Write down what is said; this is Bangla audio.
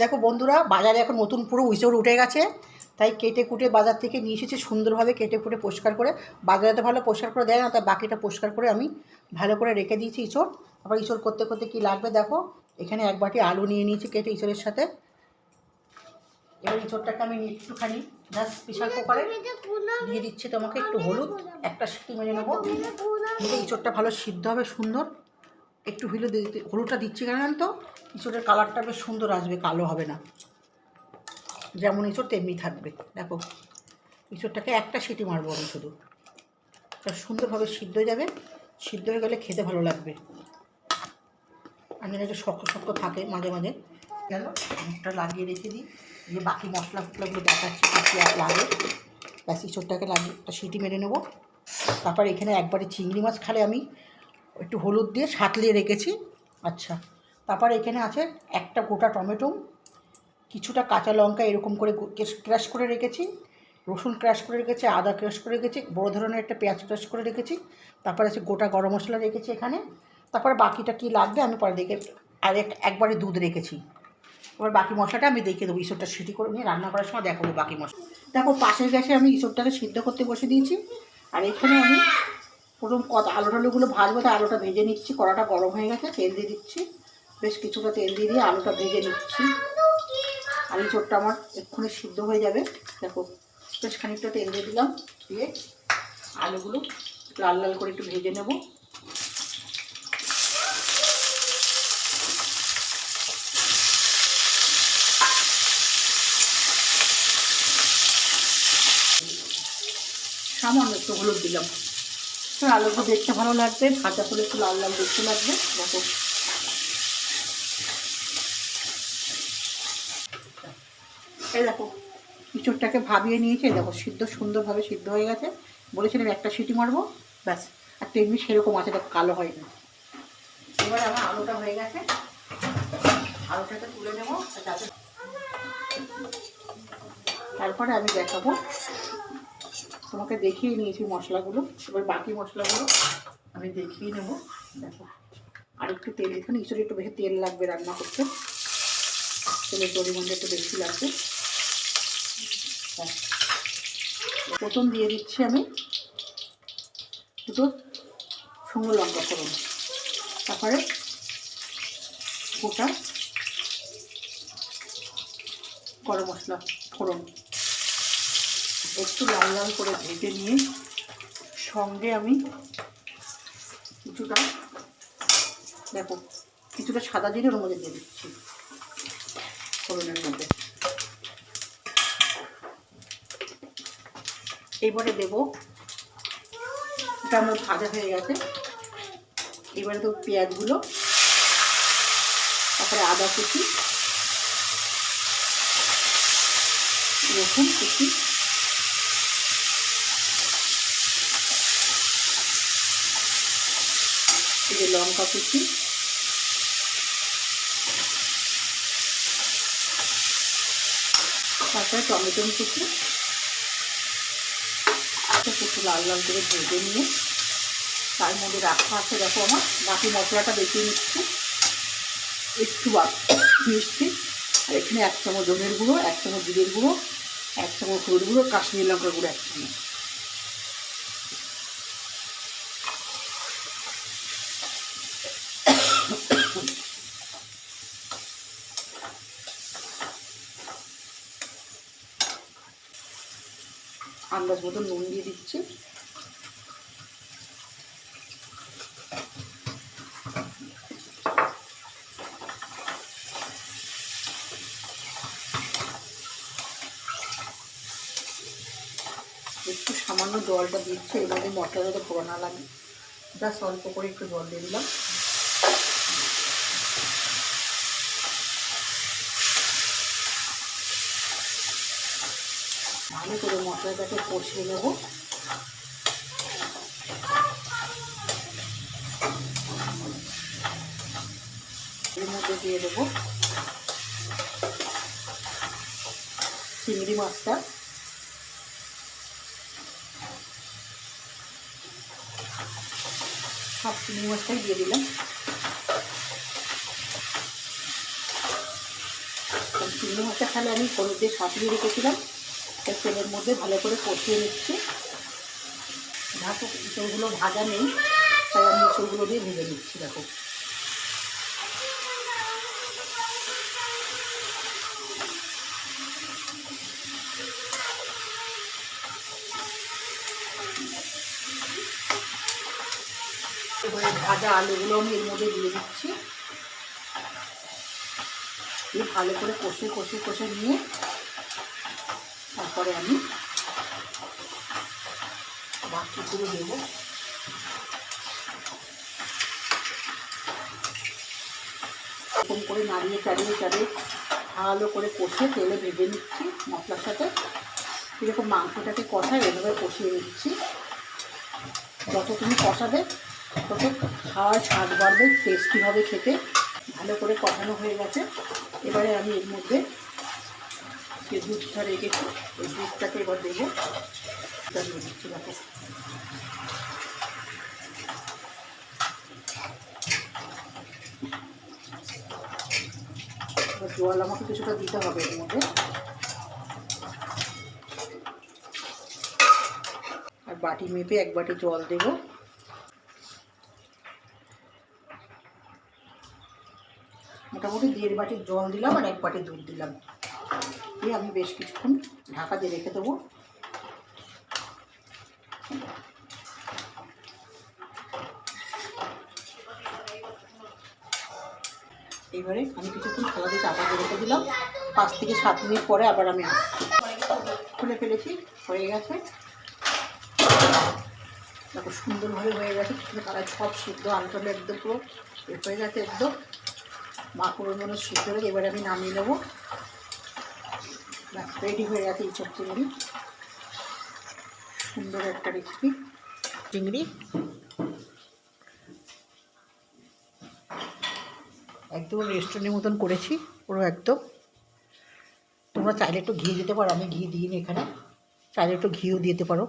দেখো বন্ধুরা বাজারে এখন নতুন পুরো উইচড় উঠে গেছে। তাই কেটে কুটে বাজার থেকে নিয়ে এসেছি সুন্দরভাবে কেটে কুটে পরিষ্কার করে। বাজারে তো ভালো পরিষ্কার করে দেয় না তাই বাকিটা পরিষ্কার করে আমি ভালো করে রেখে দিয়েছি ইঁচড়। আবার ইঁচড় করতে করতে কি লাগবে দেখো এখানে এক বাটি আলু নিয়ে নিয়েছি কেটে ইঁচড়ের সাথে। এবার ইঁচড়টাকে আমি একটুখানি জাস্ট প্রেশার কুকারে দিয়ে দিচ্ছি তোমাকে একটু হলুদ একটা সিটি মেরে নেব। ইঁচড়টা ভালো সিদ্ধ হবে সুন্দর। একটু হলুদ দিতে হলুদটা দিচ্ছি কেন তো ইঁচড়ের কালারটা বেশ সুন্দর আসবে, কালো হবে না। যেমন ইঁচড় তেমনি থাকবে। দেখো, ইঁচড়টাকে একটা সিটি মারবো আমি শুধু। তা সুন্দরভাবে সিদ্ধ হয়ে যাবে। সিদ্ধ হয়ে গেলে খেতে ভালো লাগবে। আমি একটু শক্ত শক্ত থাকে মাঝে মাঝে। গেল, মুখটা লাগিয়ে রেখে দিই। যে বাকি মশলা ফসলাগুলো দেখাচ্ছি কী লাগে। ব্যাস, ইঁচড়টাকে লাগিয়ে একটা সিটি মেরে নেব। তারপর এখানে একবারে চিংড়ি মাছ খালে আমি একটু হলুদ দিয়ে সাঁতলিয়ে রেখেছি। আচ্ছা। তারপর এখানে আছে একটা গোটা টমেটো কিছুটা কাঁচা লঙ্কা এরকম করে ক্র্যাশ করে রেখেছি রসুন ক্র্যাশ করে রেখেছি আদা ক্র্যাশ করে রেখেছি বড় ধরনের একটা পেঁয়াজ ক্র্যাশ করে রেখেছি তারপর আছে গোটা গরম মশলা রেখেছি এখানে তারপরে বাকিটা কি লাগবে আমি পরে দেখে আর এক একবারে দুধ রেখেছি। এবার বাকি মশলাটা আমি দেখে দেবো ইঁচড়টা সিটি করে নিয়ে রান্না করার সময় দেখাবো বাকি মশলা। দেখো পাশের গ্যাসে আমি ইঁচড়টাকে সিদ্ধ করতে বসে দিয়েছি আর এখানে আমি প্রথম কত আলু টালুগুলো ভাজবো তো আলুটা ভেজে নিচ্ছি, কড়াটা গরম হয়ে গেছে, তেল দিয়ে দিচ্ছি। বেশ কিছুটা তেল দিয়ে দিয়ে আলুটা ভেজে নিচ্ছি। আলু চোরটা আমার এক্ষুনি সিদ্ধ হয়ে যাবে, দেখো। বেশ খানিকটা তেল দিয়ে দিলাম, দিয়ে আলুগুলো লাল লাল করে একটু ভেজে নেব। সামান্য একটু হলুদ দিলাম। তো আলুগুলো দেখতে ভালো লাগবে, ভাজা করে একটু লাল লাল দেখতে লাগবে, দেখো। এই দেখো ইঁচড়টাকে ভাবিয়ে নিয়েছে দেখো, সিদ্ধ, সুন্দরভাবে সিদ্ধ হয়ে গেছে। বলেছিলাম একটা সিটি মারবো, ব্যাস, আর তেমনি সেরকম আছে, দেখো, কালো হয়নি এবার আমার আলুটা হয়ে গেছে। আলুটাকে তুলে নেব তারপরে আমি দেখাবো তোমাকে দেখিয়ে নিয়েছি মশলাগুলো। এবার বাকি মশলাগুলো আমি দেখিয়ে নেব। দেখো আর একটু তেল এখানে ইঁচড়ে একটু বেশি তেল লাগবে রান্না করতে। তেলের পরিমাণটা একটু বেশি লাগবে। প্রথম দিয়ে দিচ্ছি আমি দুটো শুকনো লঙ্কা ফোড়ন। তারপরে গোটা গরম মশলা ফোড়ন। একটু লাল লাল করে ভেজে নিয়ে সঙ্গে আমি কিছুটা, দেখো, কিছুটা সাদা জিরে ওর মধ্যে দিয়ে দিচ্ছি ফোড়নের মধ্যে। এবারে দেবো, এটা আমার ভাজা হয়ে গেছে। এবারে দেবো পেঁয়াজগুলো, তারপরে আদা কুচি, রসুন কুচি যে লঙ্কা কুচি। তারপরে টমেটো কুচি। একটু লাল লাল করে ভেজে নিয়ে তার মধ্যে রাখা আছে, দেখো আমার। বাকি মশলাটা দেখিয়ে নিচ্ছি। একটু মিষ্টি। আর এখানে এক চামচ জমের গুঁড়ো, এক চামচ জিরের গুঁড়ো, এক চামচ হলুদ গুঁড়ো, কাশ্মীর লঙ্কার গুঁড়ো এক চামচ। আন্দাজ মতো নুন দিয়ে দিচ্ছি। একটু সামান্য জলটা দিচ্ছে এর মধ্যে মশলা যাতে পুরো না লাগে। জাস্ট অল্প করে একটু জল দিয়ে দিলাম। ভালো করে মশলাটাকে কষিয়ে নেব। এর মধ্যে দিয়ে দেবো চিংড়ি মাছটা। সব চিংড়ি মাছটাই দিয়ে দিলাম। চিংড়ি মাছটা খালে আমি হলুদ দিয়ে সাঁতরিয়ে রেখেছিলাম। তেলের মধ্যে ভালো করে কষিয়ে নিচ্ছি। ঢাকু ইঁচড়গুলো ভাজা নেই, তাই আমি ইঁচড়গুলো দিয়ে ভেজে নিচ্ছি, দেখো। ভাজা আলুগুলো আমি এর মধ্যে দিয়ে দিচ্ছি। দিয়ে ভালো করে কষে কষে কষে নিয়ে তারপরে আমি বাকিগুলো দেবো। এরকম করে নাড়িয়ে চাড়িয়ে চাড়িয়ে ভালো করে কষে তেলে ভেজে নিচ্ছি মশলার সাথে। এরকম মাংসটাকে কষায় এভাবে কষিয়ে নিচ্ছি। যত তুমি কষাবে, তত খাওয়ার স্বাদ বাড়বে টেস্টি হবে খেতে। ভালো করে কষানো হয়ে গেছে। এবারে আমি এর মধ্যে যে দুধটা রেখেছি ওই দুধটাকে এবার দেবো। দিচ্ছি দেখো জল আমাকে কিছুটা দিতে হবে এর মধ্যে। আর বাটি মেপে এক বাটি জল দেবো। মোটামুটি দেড় বাটি জল দিলাম আর এক বাটি দুধ দিলাম। দিয়ে আমি বেশ কিছুক্ষণ ঢাকা দিয়ে রেখে দেবো। এইবারে আমি কিছুক্ষণ থালা দিয়ে চাপা দিয়ে রেখে দিলাম। পাঁচ থেকে সাত মিনিট পরে আবার আমি খুলে ফেলেছি, হয়ে গেছে। দেখো সুন্দরভাবে হয়ে গেছে তারা সব সিদ্ধ আলটালে একদম পুরো হয়ে গেছে একদম। মাকুড়োর মনে সিদ্ধ এবারে আমি নামিয়ে নেব। রেডি হয়ে গেছে এইসব চিংড়ি। সুন্দর একটা রেসিপি চিংড়ি। একদম রেস্টুরেন্টের মতন করেছি, পুরো একদম। তোমরা চাইলে একটু ঘি দিতে পারো, আমি ঘি দিইনি এখানে। চাইলে একটু ঘিও দিতে পারো।